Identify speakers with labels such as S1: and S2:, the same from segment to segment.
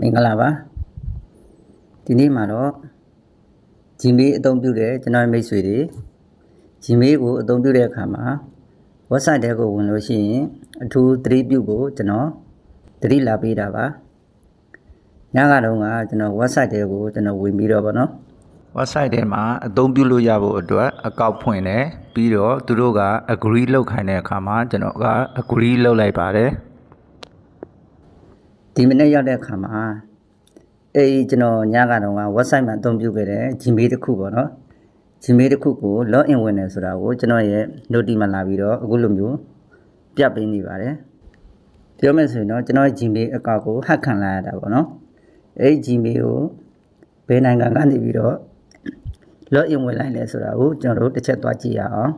S1: မင်္ဂလာပါဒီနေ့မှာတော့ Gmail အသုံးပြုတဲ့ကျွန်တော်ရဲ့မိတ်ဆွေတွေ Gmail ကိုအသုံးပြုတဲ့အခါမှာ website တဲကိုဝင်လို့ရှိရင်အထူးသတိပြုဖို့ကျွန်တော်သတိလာပေးတာပါညကတော့ကကျွန်တော် website တဲကိုကျွန်တော်ဝင်ပြီးတော့ဗောနော်
S2: website ထဲမှာအသုံးပြုလို့ရဖို့အတွက်အကောင့်ဖွင့်တယ်ပြီးတော့သူတို့က agree လုပ်ခိုင်းတဲ့အခါမှာကျွန်တော်က agree လုပ်လိုက်ပါတယ်
S1: ဒီမနေ့ရောက်တဲ့အခါမှာအဲဒီကျွန်တော်ညကတော့က website မှာအသုံးပြုခဲ့တဲ့ Gmail တစ်ခုပေါ့နော် Gmail တစ်ခုကို login ဝင်တယ်ဆိုတာကိုကျွန်တော်ရဲ့ note မှာလာပြီးတော့အခုလိုမျိုးပြပေးနေပါတယ်ပြောမယ်ဆိုရင်တော့ကျွန်တော်ရဲ့ Gmail account ကို hack ခံလိုက်ရတာပေါ့နော်အဲဒီ Gmail ကိုဘယ်နိုင်ငံကနေပြီးတော့ login ဝင်လိုက်လဲဆိုတာကိုကျွန်တော်တို့တစ်ချက်သွားကြည့်ရအောင်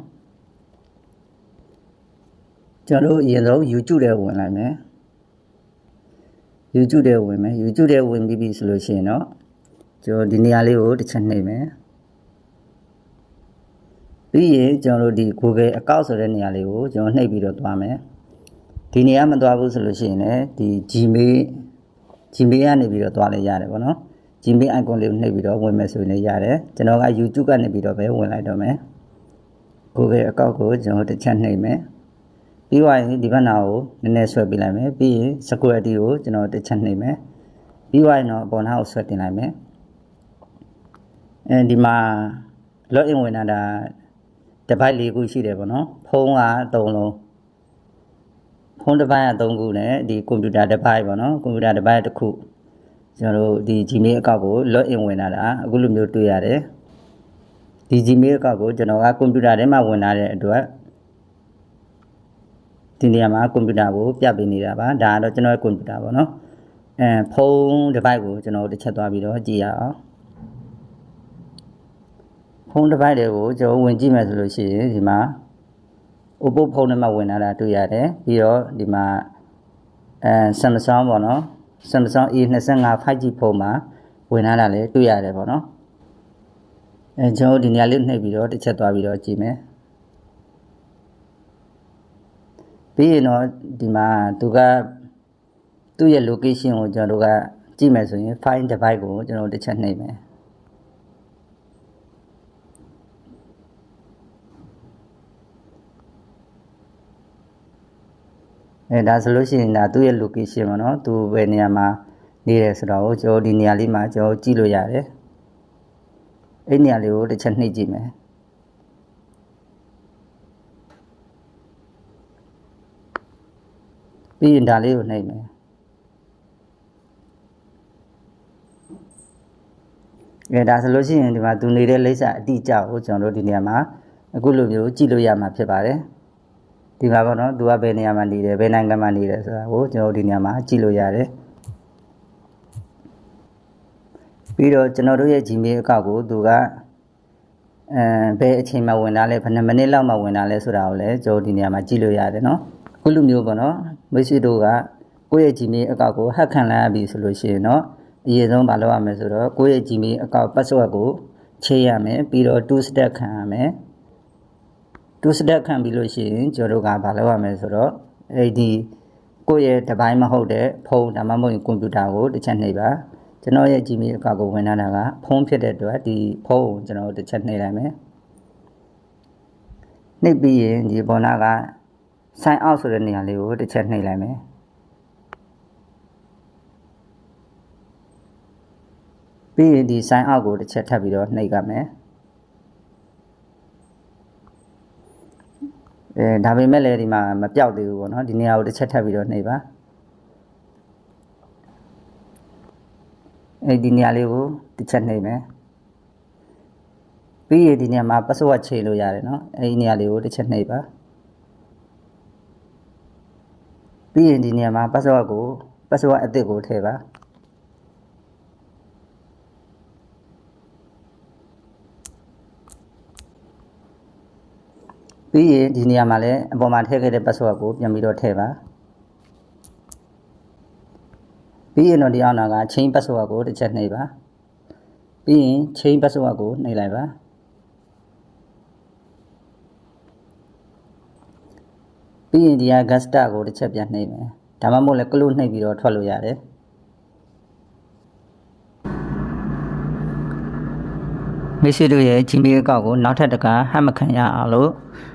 S1: ကျွန်တော်တို့အရင်ဆုံး YouTube ထဲဝင်လိုက်မယ် YouTube ထဲဝင်မယ် YouTube ထဲဝင်ပြီးပြီဆိုလို့ရှိရင်တော့ကျွန်တော်ဒီနေရာလေးကိုတစ်ချက်နှိပ်မယ်ပြီးရင်ကျွန်တော်တို့ဒီ Google account ဆိုတဲ့နေရာလေးကိုကျွန်တော်နှိပ်ပြီးတော့သွားမယ်ဒီနေရာမသွားဘူးဆိုလို့ရှိရင်လည်းဒီ Gmail Gmail ကနေပြီးတော့သွားလဲရတယ်ပေါ့နော် Gmail icon လေးကိုနှိပ်ပြီးတော့ဝင်မယ်ဆိုရင်လည်းရတယ်ကျွန်တော်က YouTube ကနေပြီးတော့ပဲဝင်လိုက်တော့မယ် Google account ကိုကျွန်တော်တစ်ချက်နှိပ်မယ် ပြီးသွားရင်ဒီဘက်နာကိုနည်းနည်းဆွဲပေးလိုက်မယ်ပြီးရင် security ကိုကျွန်တော်တစ်ချက်နှိပ်မယ်ပြီးသွားရင်တော့အပေါ်နာကိုဆွဲတင်လိုက်မယ်အဲဒီမှာ login ဝင်လာတာ device ၄ခုရှိတယ်ပေါ့နော်ဖုန်းက3လုံးဖုန်းတစ်ပိုင်းက3ခုနဲ့ဒီ computer device ပေါ့နော် computer device တစ်ခုကျွန်တော်တို့ဒီ Gmail account ကို login ဝင်လာတာအခုလိုမျိုးတွေ့ရတယ်ဒီ Gmail account ကိုကျွန်တော်က computer ထဲမှာဝင်လာတဲ့အတွက် ဒီနေရာမှာကွန်ပျူတာကိုပြပေးနေတာပါဒါကတော့ကျွန်တော်ရဲ့ကွန်ပျူတာပေါ့နော်အဲဖုန်း device ကိုကျွန်တော်တစ်ချက်သွားပြီးတော့ကြည့်ရအောင်ဖုန်း device တွေကိုကျွန်တော်ဝင်ကြည့်မယ်ဆိုလို့ရှိရင်ဒီမှာ Oppo ဖုန်းထဲမှာဝင်လာတာတွေ့ရတယ်ပြီးတော့ဒီမှာအဲ Samsung ပေါ့နော် Samsung A25 5G ဖုန်းမှာဝင်လာတာလည်းတွေ့ရတယ်ပေါ့နော်အဲကျွန်တော်ဒီနေရာလေးနှိပ်ပြီးတော့တစ်ချက်သွားပြီးတော့ကြည့်မယ် ပြီးရင်တော့ဒီမှာသူကသူ့ရဲ့ location ကိုကျွန်တော်တို့ကကြည့်မယ်ဆိုရင် find device ကိုကျွန်တော်တစ်ချက်နှိပ်မယ်အဲဒါဆိုလို့ရှိရင်ဒါသူ့ရဲ့ location ပေါ့နော်သူဘယ်နေရာမှာနေတယ်ဆိုတော့ကျွန်တော်ဒီနေရာလေးမှာကျွန်တော်ကြည့်လို့ရတယ်အဲ့နေရာလေးကိုတစ်ချက်နှိပ်ကြည့်မယ် ပြီးရင်ဒါလေးကိုနှိပ်မယ်အဲဒါဆိုလို့ရှိရင်ဒီမှာသူနေတဲ့လိပ်စာအတိအကျကိုကျွန်တော်တို့ဒီနေရာမှာအခုလိုမျိုးကြည့်လို့ရမှာဖြစ်ပါတယ်ဒီမှာပေါ့နော်သူကဘယ်နေရာမှာနေတယ်ဘယ်နိုင်ငံမှာနေတယ်ဆိုတာကိုကျွန်တော်တို့ဒီနေရာမှာကြည့်လို့ရတယ်ပြီးတော့ကျွန်တော်တို့ရဲ့ Gmail account ကိုသူကအဲဘယ်အချိန်မှဝင်လာလဲဘယ်နှမိနစ်လောက်မှဝင်လာလဲဆိုတာကိုလည်းကျွန်တော်ဒီနေရာမှာကြည့်လို့ရတယ်နော်အ ခုလိုမျိုးပေါ့နော်မိတ်ဆွေတို့ကကိုယ့်ရဲ့ Gmail account ကို hack ခံလိုက်ရပြီဆိုလို့ရှိရင်တော့အရင်ဆုံးမလုပ်ရမယ်ဆိုတော့ကိုယ့်ရဲ့ Gmail account password ကိုချိန်ရမယ်ပြီးတော့ two step ခံရမယ် two step ခံပြီးလို့ရှိရင်ကျွန်တော်တို့ကမလုပ်ရမယ်ဆိုတော့အဲ့ဒီကိုယ့်ရဲ့ device မဟုတ်တဲ့ဖုန်းဒါမှမဟုတ်ရင်ကွန်ပျူတာကိုတစ်ချက်နှိပ်ပါကျွန်တော်ရဲ့ Gmail account ကိုဝင်လာတာကဖုန်းဖြစ်တဲ့အတွက်ဒီဖုန်းကိုကျွန်တော်တစ်ချက်နှိပ်လိုက်မယ်နှိပ်ပြီးရင်ဒီပေါ်နာက sign out ဆိုတဲ့နေရာလေးကိုတစ်ချက်နှိပ်လိုက်မယ်ပြီးရင်ဒီ sign out ကိုတစ်ချက်ထပ်ပြီးတော့နှိပ်ကြမယ်အဲဒါပေမဲ့လည်းဒီမှာမပြောက်သေးဘူးပေါ့နော်ဒီနေရာကိုတစ်ချက်ထပ်ပြီးတော့နှိပ်ပါအဲဒီနေရာလေးကိုတစ်ချက်နှိပ်မယ်ပြီးရင်ဒီနေရာမှာ password ချိန်လို့ရတယ်နော်အဲဒီနေရာလေးကိုတစ်ချက်နှိပ်ပါ ပြီးရင်ဒီနေရာမှာ password ကို password အသစ်ကိုထည့်ပါပြီးရင်ဒီနေရာမှာလည်းအပေါ်မှာထည့်ခဲ့တဲ့ password ကိုပြန်ပြီးတော့ထည့်ပါပြီးရင်တော့ဒီအောင်နာက chain password ကိုတစ်ချက်နှိပ်ပါပြီးရင် chain password ကိုနှိပ်လိုက်ပါ ပြီးရင်ဒီကဂတ်စတာကိုတစ်ချက်ပြန်နှိပ်မယ်ဒါမှမဟုတ်လည်းကလုနှိပ်ပြီးတော့ထွက်လို့ရတယ်မိတ်ဆွေတို့ရဲ့ Gmail အကောင့်ကိုနောက်ထပ်တခါဟတ်မခံရအောင်လို့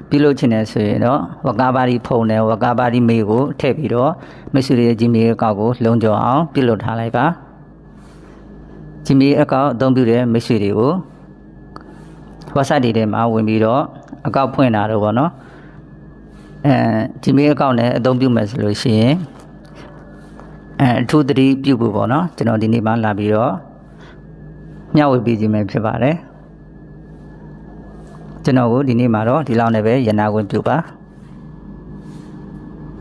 S1: ပြုလုပ်ချင်တယ်ဆိုရင်တော့ဝကာဘာဒီဖုန်နဲ့ဝကာဘာဒီမေကိုထည့်ပြီးတော့မိတ်ဆွေတို့ရဲ့ Gmail အကောင့်ကိုလုံခြုံအောင်ပြုလုပ်ထားလိုက်ပါ Gmail အကောင့်အသုံးပြုတဲ့မိတ်ဆွေတွေကို WhatsApp တွေထဲမှာဝင်ပြီးတော့အကောင့်ဖွင့်တာတော့ဗောနော် အဲ Gmail အကောင့်နဲ့အသုံးပြုမယ်ဆိုလို့ရှိရင်အဲအထူးသတိပြုဖို့ပေါ့နော်ကျွန်တော်ဒီနေ့မှလာပြီးတော့မျှဝေပေးခြင်းပဲဖြစ်ပါတယ်ကျွန်တော်ကိုဒီနေ့မှာတော့ဒီလောက်နဲ့ပဲရန်နာခွင့်ပြုပါ